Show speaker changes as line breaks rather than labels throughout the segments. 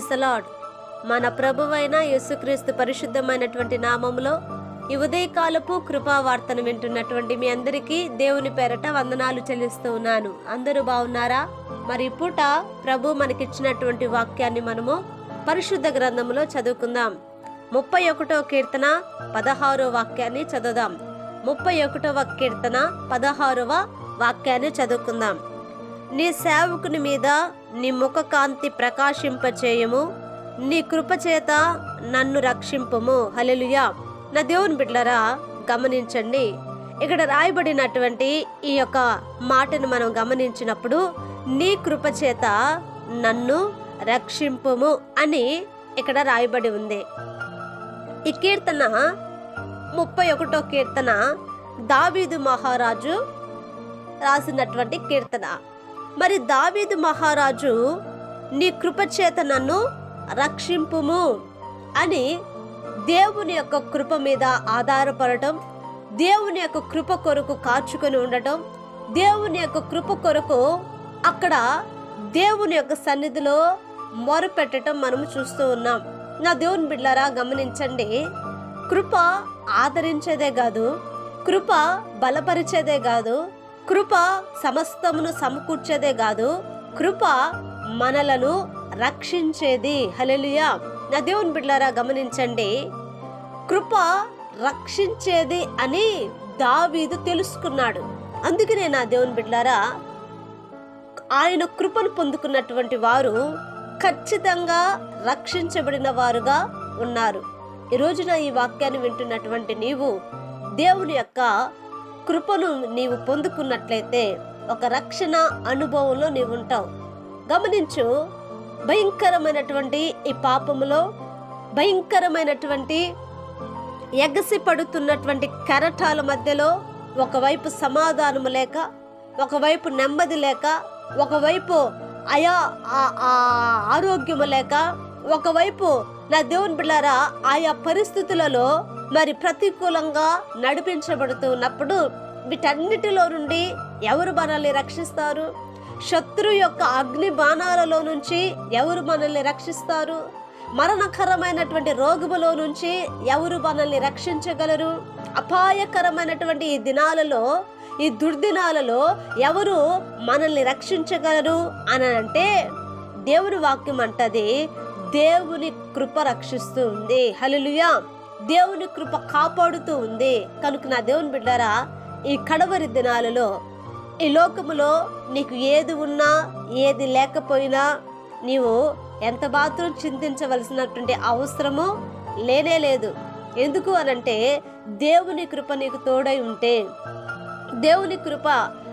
ప్రెసలాడ్ మన ప్రభువైన యేసుక్రీస్తు పరిశుద్ధమైనటువంటి నామంలో ఈ ఉదయకాలపు కృపావార్తను వింటున్నటువంటి మీ అందరికీ దేవుని పేరట వందనాలు చెల్లిస్తూ ఉన్నాను. అందరూ బాగున్నారా? మరి పూట ప్రభు మనకిచ్చినటువంటి వాక్యాన్ని మనము పరిశుద్ధ గ్రంథములో చదువుకుందాం. ముప్పై ఒకటో కీర్తన పదహారో వాక్యాన్ని చదువుదాం. ముప్పై ఒకటవ కీర్తన పదహారవ వాక్యాన్ని చదువుకుందాం. నీ సేవకుని మీద నీ ముఖ కాంతి ప్రకాశింపచేయము. నీ కృపచేత నన్ను రక్షింపము. హలెలుయా నా దేవుని బిడ్డలరా గమనించండి. ఇక్కడ రాయబడినటువంటి ఈ యొక్క మాటను మనం గమనించినప్పుడు నీ కృపచేత నన్ను రక్షింపుము అని ఇక్కడ రాయబడి ఉంది. ఈ కీర్తన ముప్పై ఒకటో కీర్తన దావీదు మహారాజు రాసినటువంటి కీర్తన. మరి దావీదు మహారాజు నీ కృపచేత నన్ను రక్షింపుము అని దేవుని యొక్క కృప మీద ఆధారపడటం దేవుని యొక్క కృప కొరకు కాచుకొని ఉండటం దేవుని యొక్క కృప కొరకు అక్కడ దేవుని యొక్క సన్నిధిలో మొరపెట్టడం మనము చూస్తూ ఉన్నాం. నా దేవుని బిడ్డారా గమనించండి. కృప ఆదరించేదే కాదు కృప బలపరిచేదే కాదు కృప సమస్తమును సమకూర్చేదే కాదు కృప మనలను రక్షించేది. హల్లెలూయా. నా దేవుని బిడ్డారా గమనించండి. కృప రక్షించేది అని దావీదు తెలుసుకున్నాడు. అందుకనే నా దేవుని బిడ్డలారా ఆయన కృపను పొందుకున్నటువంటి వారు ఖచ్చితంగా రక్షించబడిన వారుగా ఉన్నారు. ఈరోజున ఈ వాక్యాన్ని వింటున్నటువంటి నీవు దేవుని యొక్క కృపను నీవు పొందుకున్నట్లయితే ఒక రక్షణ అనుభవంలో నీవు ఉంటావు గమనించు భయంకరమైనటువంటి ఈ పాపములో భయంకరమైనటువంటి ఎగసి పడుతున్నటువంటి కెరటాల మధ్యలో ఒకవైపు సమాధానము లేక ఒకవైపు నెమ్మది లేక ఒకవైపు అయా ఆ- ఆ ఆరోగ్యము లేక ఒకవైపు నా దేవుని బిళ్ళారా ఆయా పరిస్థితులలో మరి ప్రతికూలంగా నడిపించబడుతున్నప్పుడు వీటన్నిటిలో నుండి ఎవరు మనల్ని రక్షిస్తారు? శత్రు యొక్క అగ్ని బాణాలలో నుంచి ఎవరు మనల్ని రక్షిస్తారు? మరణకరమైనటువంటి రోగములో నుంచి ఎవరు మనల్ని రక్షించగలరు? అపాయకరమైనటువంటి ఈ దినాలలో ఈ దుర్దినాలలో ఎవరు మనల్ని రక్షించగలరు అని అంటే దేవుని వాక్యం అంటది దేవుని కృప రక్షిస్తుంది. ఉంది దేవుని కృప కాపాడుతూ ఉంది. కనుక నా దేవుని బిడ్డారా ఈ కడవరి దినాలలో ఈ లోకములో నీకు ఏది ఉన్నా ఏది లేకపోయినా నీవు ఎంత మాత్రం చింతించవలసినటువంటి అవసరము లేనే లేదు. ఎందుకు అనంటే దేవుని కృప నీకు తోడై ఉంటే దేవుని కృప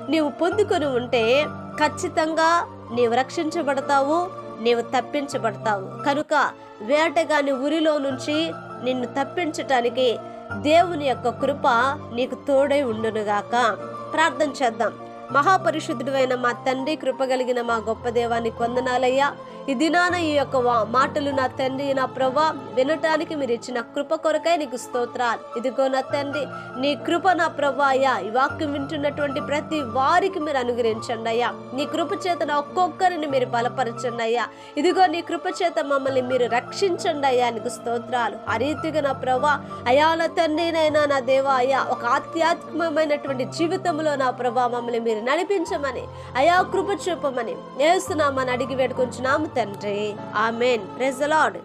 నీవు పొందుకొని ఉంటే ఖచ్చితంగా నీవు రక్షించబడతావు నీవు తప్పించబడతావు. కనుక వేటగాని ఉరిలో నుంచి నిన్ను తప్పించటానికి దేవుని యొక్క కృప నీకు తోడై ఉండునుగాక. ప్రార్థన చేద్దాం. మహాపరిశుద్ధుడైన మా తండ్రి కృపగలిగిన మా గొప్ప దేవాన్ని కొందనాలయ్యా ఈ దినాన ఈ యొక్క మాటలు నా తండ్రి నా ప్రభా వినటానికి మీరు ఇచ్చిన కృప కొరకై నీకు స్తోత్రాలు. ఇదిగో నా తండ్రి నీ కృప నా ప్రభా అయ్యా. ఈ వాక్యం వింటున్నటువంటి ప్రతి వారికి మీరు అనుగ్రహించండి అయ్యా. నీ కృప చేత నా ఒక్కొక్కరిని మీరు బలపరచండి అయ్యా. ఇదిగో నీ కృప చేత మమ్మల్ని మీరు రక్షించండి అయ్యా. నీకు స్తోత్రాలు. ఆ రీతిగా నా ప్రభా అయా నా తండ్రినైనా నా దేవా అయ్యా ఒక ఆధ్యాత్మికమైనటువంటి జీవితంలో నా ప్రభా మమ్మల్ని మీరు నడిపించమని. అయా కృప చూపమని. నేస్తున్నామని అడిగి వేడుకొంచున్నాము తండ్రి. ఆమెన్. ప్రెజలాడ్ లార్డ్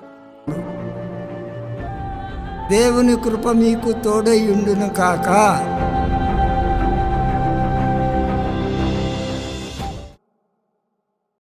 దేవుని కృప మీకు తోడై ఉండును కాక.